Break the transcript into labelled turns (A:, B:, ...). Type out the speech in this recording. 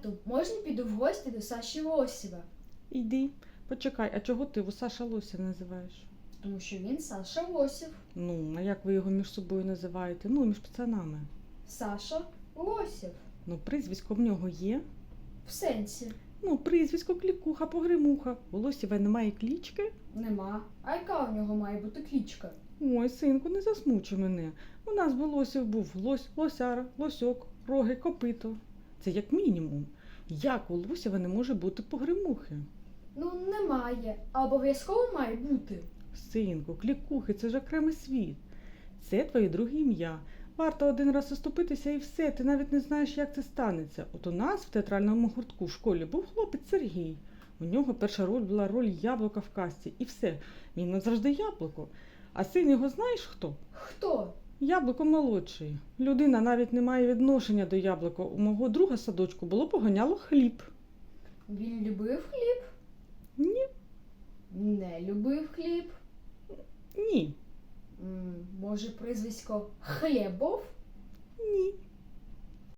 A: Тату, можна піду в гості до Саші Лосєва?
B: Іди, почекай, а чого ти його Саша Лосів називаєш?
A: Тому що він Саша Лосєв.
B: Ну, а як ви його між собою називаєте? Ну, між пацанами.
A: Саша Лосєв.
B: Ну, прізвисько в нього є.
A: В сенсі.
B: Ну, прізвисько клікуха, погремуха. У Лосєва немає клічки.
A: Нема. А яка у нього має бути клічка?
B: Ой, синку, не засмучуй мене. У нас би Лосів був лось, лосяра, лосьок, роги, копито. Це як мінімум. Як у Лосєва не може бути погремухи?
A: Ну, немає. А обов'язково має бути.
B: Синку, клікухи, це ж окремий світ. Це твоє друге ім'я. Варто один раз оступитися і все, ти навіть не знаєш, як це станеться. От у нас в театральному гуртку в школі був хлопець Сергій. У нього перша роль була роль яблука в казці. І все. Він назавжди яблуко. А син його знаєш хто?
A: Хто?
B: Яблуко молодший. Людина навіть не має відношення до яблука. У мого друга садочку було поганяло хліб.
A: Він любив хліб?
B: Ні,
A: Не любив хліб.
B: ні,
A: М, може, прізвисько Хлєбов?